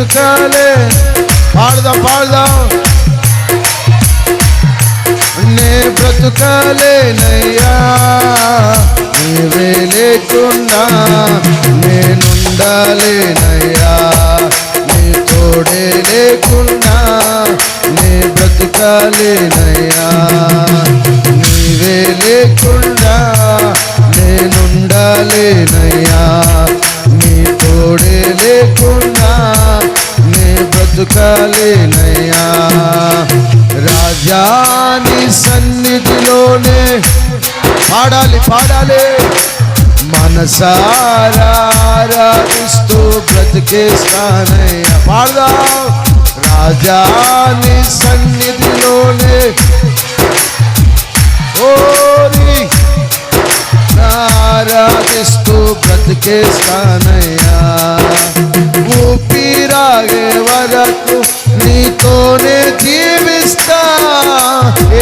బ్రతుకాలే పాడదాం పాడదాం. నే బ్రతుకాలేనయ్యా నీవే లేకుండా నేనుండాలేనయ్యా నీ తోడే లేకున్నా నే బ్రతుకాలేనయ్యా నీవే లేకుండా నేనుండాలేనయ్యా బ్రతుకాలేనయ్యా రాజాని సన్నిధిలోనే పాడాలి పాడాలి మనసారా ఆరాధిస్తూ బ్రతికేస్తానయ్యా పాడదాం రాజాని సన్నిధిలోనే ఓరి ఆరాధిస్తూ బ్రతికేస్తానయ్యా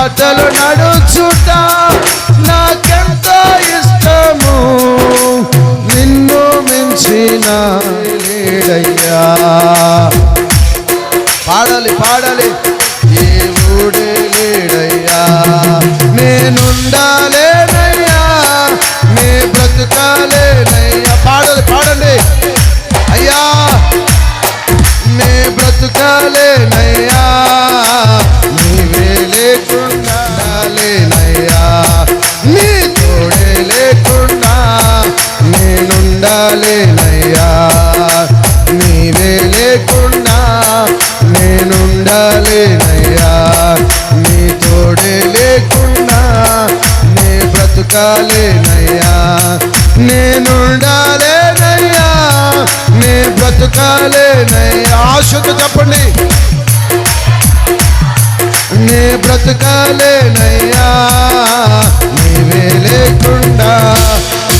బాటలు నడుచుట నాకెంత ఇష్టము. నిన్ను మించిన లేడయ్యా. పాడాలి పాడాలి. ఏ ఊడే లేడయ్యా. నేనుండాలేనయ్యా. నే బ్రతుకాలేనయ్యా. పాడాలి పాడండి. అయ్యా నే బ్రతుకాలేనయ్యా. నీవే లేకు బ్రతకాలేనయ్యా. నేనుండాలేనయ్యా నే బ్రతకాలేనయ్యా. ఆశతో చెప్పండి. నే బ్రతకాలేనయ్యా. నీవే లేకుండా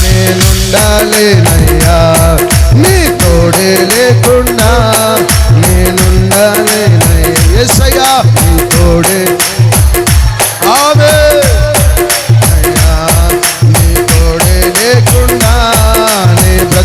నేనుండాలేనయ్యా నీ తోడే లేకుండా నేనుండాలేనయ్యా ఎస్సయ్యా నీ తోడే